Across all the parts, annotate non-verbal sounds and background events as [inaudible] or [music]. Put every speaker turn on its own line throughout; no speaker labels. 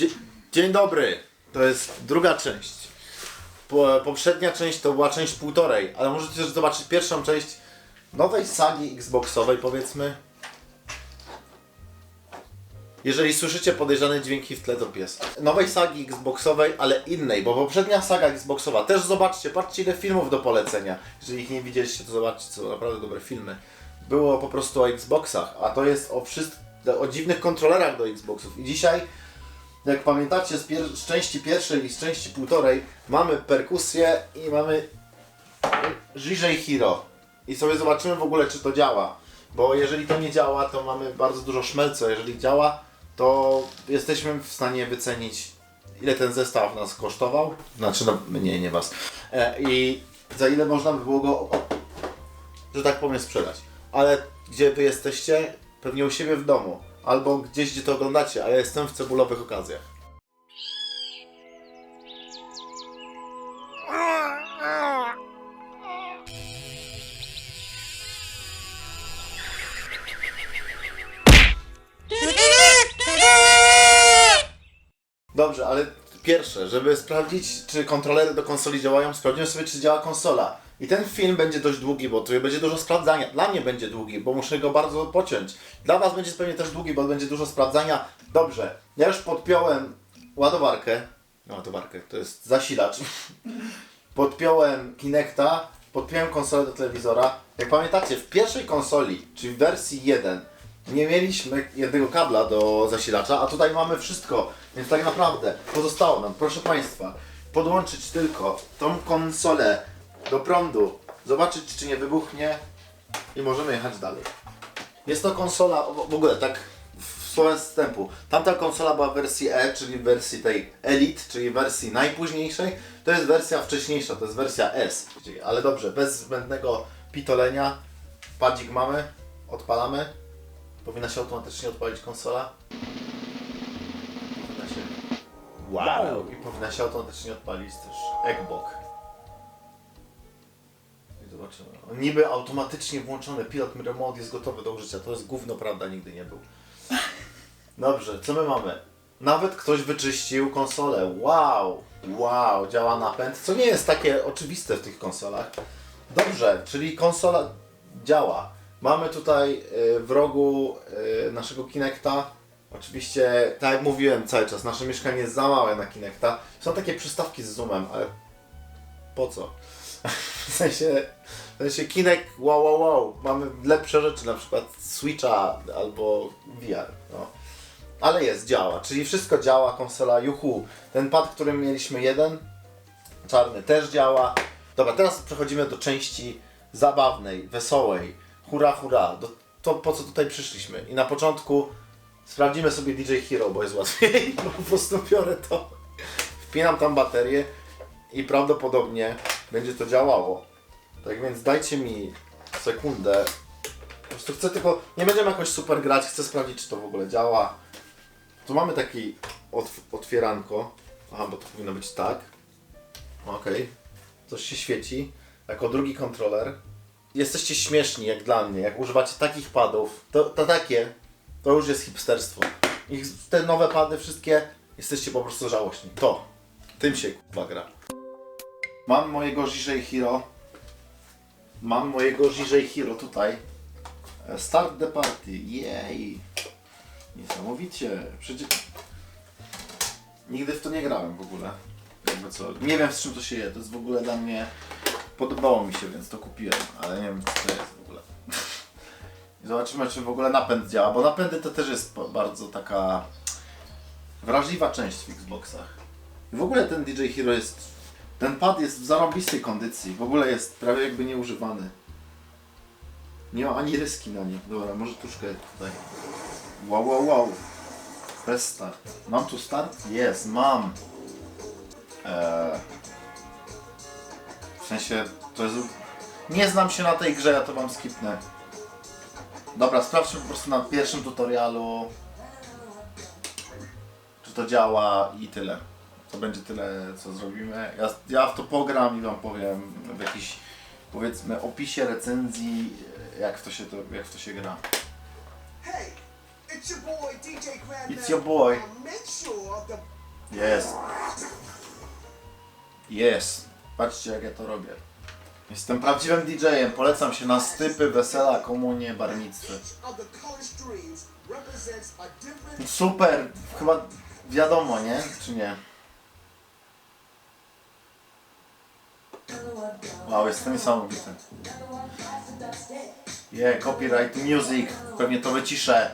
Dzie- Dzień dobry. To jest druga część. Po, poprzednia część to była część półtorej, ale możecie też zobaczyć pierwszą część nowej sagi Xboxowej, powiedzmy. Jeżeli słyszycie podejrzane dźwięki w tle, to pies. Nowej sagi Xboxowej, ale innej, bo poprzednia saga Xboxowa, też zobaczcie, patrzcie ile filmów do polecenia. Jeżeli ich nie widzieliście, to zobaczcie, są naprawdę dobre filmy. Było po prostu o Xboxach, a to jest o wszystkich, o dziwnych kontrolerach do Xboxów. I dzisiaj, jak pamiętacie z, z części pierwszej i z części półtorej, mamy perkusję i mamy Żiżej Hero. I sobie zobaczymy w ogóle, czy to działa. Bo jeżeli to nie działa, to mamy bardzo dużo szmelcu. a Jeżeli działa, to jesteśmy w stanie wycenić, ile ten zestaw nas kosztował. Znaczy, no, mnie, nie was. E, I za ile można by było go, że tak powiem, sprzedać. Ale gdzie wy jesteście? Pewnie u siebie w domu. Albo gdzieś, gdzie to oglądacie, a ja jestem w cebulowych okazjach. Dobrze, ale pierwsze, żeby sprawdzić, czy kontrolery do konsoli działają, sprawdzimy sobie, czy działa konsola. I ten film będzie dość długi, bo tu będzie dużo sprawdzania. Dla mnie będzie długi, bo muszę go bardzo pociąć. Dla Was będzie pewnie też długi, bo będzie dużo sprawdzania. Dobrze, ja już podpiąłem ładowarkę. No, ładowarkę, to jest zasilacz. [laughs] podpiąłem Kinecta, podpiąłem konsolę do telewizora. Jak pamiętacie, w pierwszej konsoli, czyli w wersji 1, nie mieliśmy jednego kabla do zasilacza, a tutaj mamy wszystko. Więc tak naprawdę pozostało nam, proszę Państwa, podłączyć tylko tą konsolę do prądu, zobaczyć czy nie wybuchnie i możemy jechać dalej. Jest to konsola, w ogóle tak w słowem wstępu, tamta konsola była w wersji E, czyli w wersji tej Elite, czyli wersji najpóźniejszej, to jest wersja wcześniejsza, to jest wersja S. Ale dobrze, bez zbędnego pitolenia, padzik mamy, odpalamy, powinna się automatycznie odpalić konsola. Powinna się... Wow! I powinna się automatycznie odpalić też Xbox. I zobaczymy. O, Niby automatycznie włączony pilot remote jest gotowy do użycia. To jest gówno, prawda? Nigdy nie był. Dobrze, co my mamy? Nawet ktoś wyczyścił konsolę. Wow! Wow, działa napęd, co nie jest takie oczywiste w tych konsolach. Dobrze, czyli konsola działa. Mamy tutaj y, w rogu y, naszego Kinecta. Oczywiście, tak jak mówiłem cały czas, nasze mieszkanie jest za małe na Kinecta. Są takie przystawki z zoomem, ale po co? W sensie, w sensie Kinect, wow, wow, wow. Mamy lepsze rzeczy, na przykład Switcha albo VR. No. Ale jest, działa. Czyli wszystko działa, konsola, juhu. Ten pad, który mieliśmy jeden, czarny też działa. Dobra, teraz przechodzimy do części zabawnej, wesołej. Hurra, hurra. Do, to po co tutaj przyszliśmy. I na początku sprawdzimy sobie DJ Hero, bo jest łatwiej. [laughs] Po prostu biorę to, wpinam tam baterię i prawdopodobnie będzie to działało. Tak więc dajcie mi sekundę. Po prostu chcę tylko, nie będziemy jakoś super grać, chcę sprawdzić czy to w ogóle działa. Tu mamy taki otw otwieranko. Aha, bo to powinno być tak. Okej. Coś się świeci. Jako drugi kontroler. Jesteście śmieszni jak dla mnie. Jak używacie takich padów, to, to takie, to już jest hipsterstwo. I te nowe pady wszystkie, jesteście po prostu żałośni. To. Tym się k***a gra. Mam mojego Żiżej Hero. Mam mojego Żiżej Hero tutaj. E, Start the party. Jej. Niesamowicie. Przecież... Nigdy w to nie grałem w ogóle. Jakby co. Nie wiem z czym to się je. To jest w ogóle dla mnie... Podobało mi się, więc to kupiłem. Ale nie wiem co to jest w ogóle. [laughs] Zobaczymy czy w ogóle napęd działa. Bo napędy to też jest bardzo taka... Wrażliwa część w Xboxach. I w ogóle ten DJ Hero jest... Ten pad jest w zarąbistej kondycji. W ogóle jest prawie jakby nieużywany. Nie ma ani ryski na nim. Dobra, może troszkę tutaj. Wow, wow, wow. Bez start. Mam tu start? Jest, mam. Eee, w sensie, to jest... Nie znam się na tej grze, ja to wam skipnę. Dobra, sprawdźmy po prostu na pierwszym tutorialu, czy to działa i tyle. To będzie tyle, co zrobimy. Ja, ja w to pogram i wam powiem w jakiś, powiedzmy, opisie recenzji, jak w to się, to, jak w to się gra.
Hey, it's your boy DJ Grandmaster.
It's your boy. Jest. Jest. Patrzcie jak ja to robię. Jestem prawdziwym DJ-em. Polecam się na stypy, wesela, komunie, barnictwy. Super. Chyba wiadomo, nie? Czy nie? Wow, jest to niesamowite. Yeah, copyright music. Pewnie to wyciszę.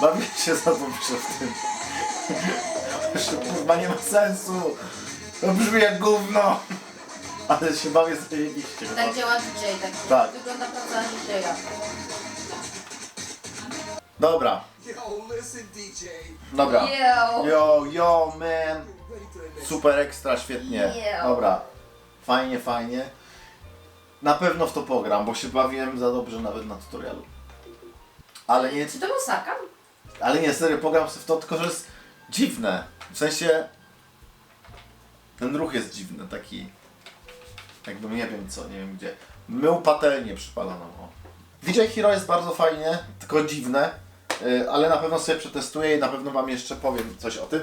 Bawię się za dobrze w tym. Kurwa nie ma sensu. To brzmi jak gówno. Ale się bawię zajebiście.
Tak działa DJ, tak,
Tak.
wygląda praca DJ-a.
Dobra,
yo. Listen, DJ.
dobra.
Yo.
Yo, yo, man.
Ready for the next.
Super ekstra, świetnie. Dobra. Fajnie, fajnie. Na pewno w to pogram, bo się bawiłem za dobrze nawet na tutorialu. Ale nie,
Czy to był
ale nie, serio, pogram sobie w to, tylko że jest dziwne. W sensie, ten ruch jest dziwny, taki, jakbym nie wiem co, nie wiem gdzie. Mył patelnię przypaloną, o. DJ Hero jest bardzo fajnie, tylko dziwne, y, ale na pewno sobie przetestuję i na pewno Wam jeszcze powiem coś o tym.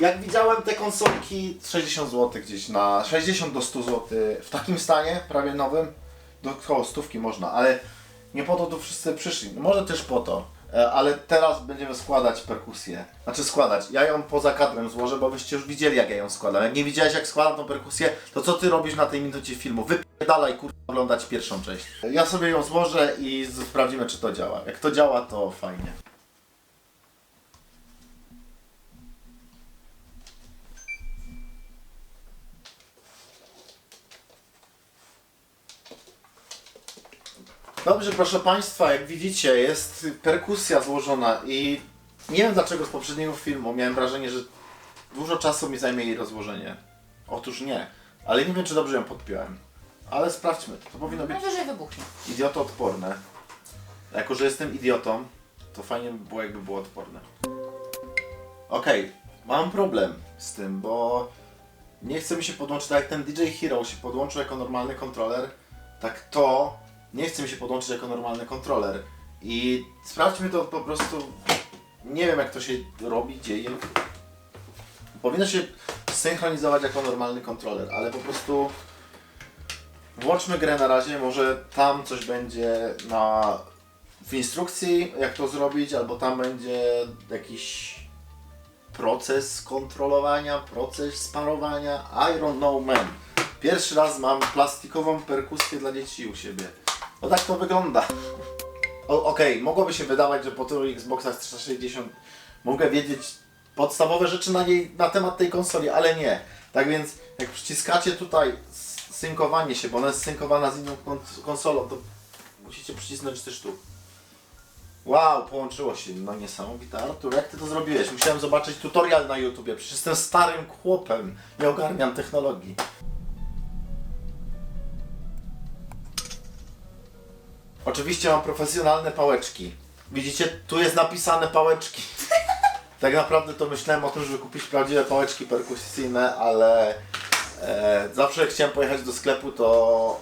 Jak widziałem te konsolki 60 zł gdzieś na 60 do 100 zł w takim stanie, prawie nowym, do koło stówki można, ale nie po to tu wszyscy przyszli. Może też po to, e, ale teraz będziemy składać perkusję. Znaczy składać. Ja ją poza kadrem złożę, bo byście już widzieli jak ja ją składam. Jak nie widziałeś jak składam tą perkusję, to co ty robisz na tej minucie filmu? Wypierdalaj kurwa oglądać pierwszą część. Ja sobie ją złożę i sprawdzimy czy to działa. Jak to działa to fajnie. Dobrze, proszę Państwa, jak widzicie, jest perkusja złożona i nie wiem dlaczego z poprzedniego filmu miałem wrażenie, że dużo czasu mi zajmie jej rozłożenie. Otóż nie, ale nie wiem, czy dobrze ją podpiąłem. Ale sprawdźmy, to powinno być
Najwyżej wybuchnie.
idiotoodporne. Jako, że jestem idiotą, to fajnie by było, jakby było odporne. Okej, mam problem z tym, bo nie chce mi się podłączyć, tak jak ten DJ Hero się podłączył jako normalny kontroler, tak to nie chce mi się podłączyć jako normalny kontroler. I sprawdźmy to po prostu, nie wiem jak to się robi, dzieje. Powinno się synchronizować jako normalny kontroler, ale po prostu Włączmy grę na razie, może tam coś będzie na, w instrukcji, jak to zrobić, albo tam będzie jakiś proces kontrolowania, proces sparowania. I don't know, man. Pierwszy raz mam plastikową perkusję dla dzieci u siebie. No tak to wygląda. Okej, mogłoby się wydawać, że po tylu Xboxach 360 mogę wiedzieć podstawowe rzeczy na, niej, na temat tej konsoli, ale nie. Tak więc jak przyciskacie tutaj synkowanie się, bo ona jest synkowana z inną kon- konsolą, to musicie przycisnąć też tu. Wow, połączyło się. No niesamowite. Artur, jak ty to zrobiłeś? Musiałem zobaczyć tutorial na YouTubie. Przecież jestem starym chłopem. Nie ogarniam technologii. Oczywiście mam profesjonalne pałeczki. Widzicie, tu jest napisane pałeczki. [laughs] Tak naprawdę to myślałem o tym, żeby kupić prawdziwe pałeczki perkusyjne, ale e, zawsze jak chciałem pojechać do sklepu, to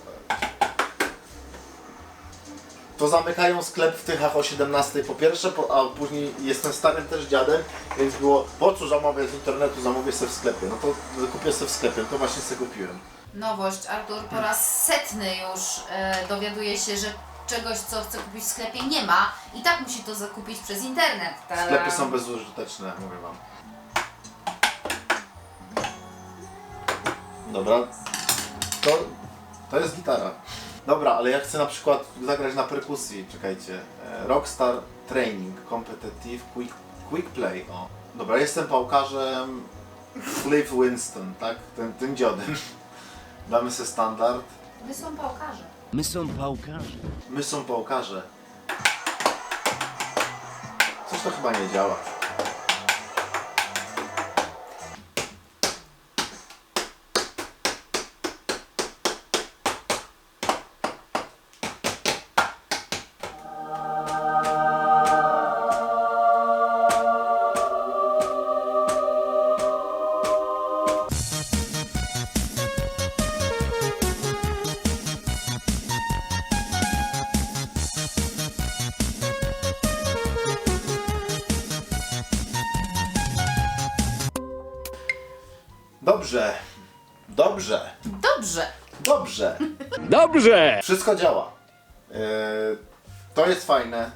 to zamykają sklep w Tychach o 17 po pierwsze, po, a później jestem starym też dziadem, więc było po co zamawiać z internetu, zamówię sobie w sklepie. No to kupię sobie w sklepie, to właśnie sobie kupiłem.
Nowość, Artur po raz setny już e, dowiaduje się, że czegoś, co chce kupić w sklepie nie ma i tak musi to zakupić przez internet. Tada.
Sklepy są bezużyteczne, mówię wam. Dobra. To, to jest gitara. Dobra, ale ja chcę na przykład zagrać na perkusji. Czekajcie. E, Rockstar Training Competitive Quick, quick Play. O. Dobra, jestem pałkarzem Cliff Winston, tak? Tym, tym dziodem. Damy sobie standard.
My są pałkarze.
My są pałkarze.
My są pałkarze. Coś to chyba nie działa. Dobrze. Dobrze.
Dobrze.
Dobrze.
Dobrze!
Wszystko działa. Yy, to jest fajne.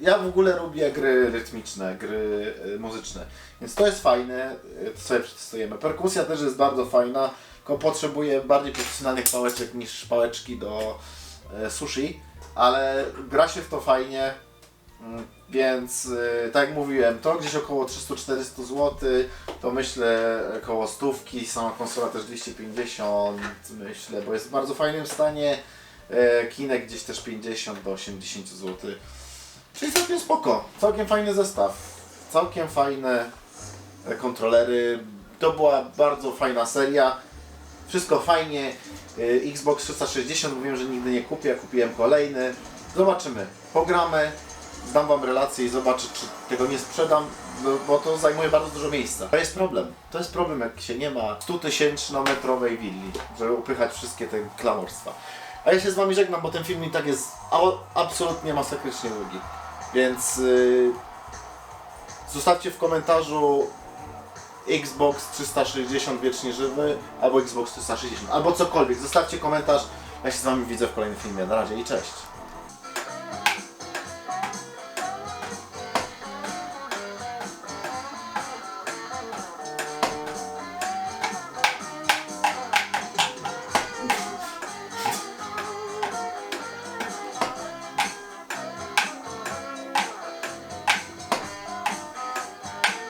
Ja w ogóle lubię gry rytmiczne, gry yy, muzyczne. Więc to jest fajne, yy, to sobie przetestujemy. Perkusja też jest bardzo fajna, tylko potrzebuje bardziej profesjonalnych pałeczek niż pałeczki do yy, sushi, ale gra się w to fajnie. Mm, Więc yy, tak jak mówiłem, to gdzieś około 300-400 zł, to myślę około stówki, sama konsola też 250 myślę, bo jest w bardzo fajnym stanie. E, Kinek gdzieś też 50 do 80 zł. Czyli całkiem spoko, całkiem fajny zestaw, całkiem fajne e, kontrolery. To była bardzo fajna seria. Wszystko fajnie. E, Xbox 360 mówiłem, że nigdy nie kupię, kupiłem kolejny. Zobaczymy, pogramy, zdam Wam relację i zobaczę, czy tego nie sprzedam, bo to zajmuje bardzo dużo miejsca. To jest problem. To jest problem, jak się nie ma 100 tysięcznometrowej willi, żeby upychać wszystkie te klamorstwa. A ja się z Wami żegnam, bo ten film i tak jest absolutnie masakrycznie długi. Więc yy, zostawcie w komentarzu Xbox 360 wiecznie żywy albo Xbox 360 albo cokolwiek. Zostawcie komentarz. Ja się z Wami widzę w kolejnym filmie. Na razie i cześć.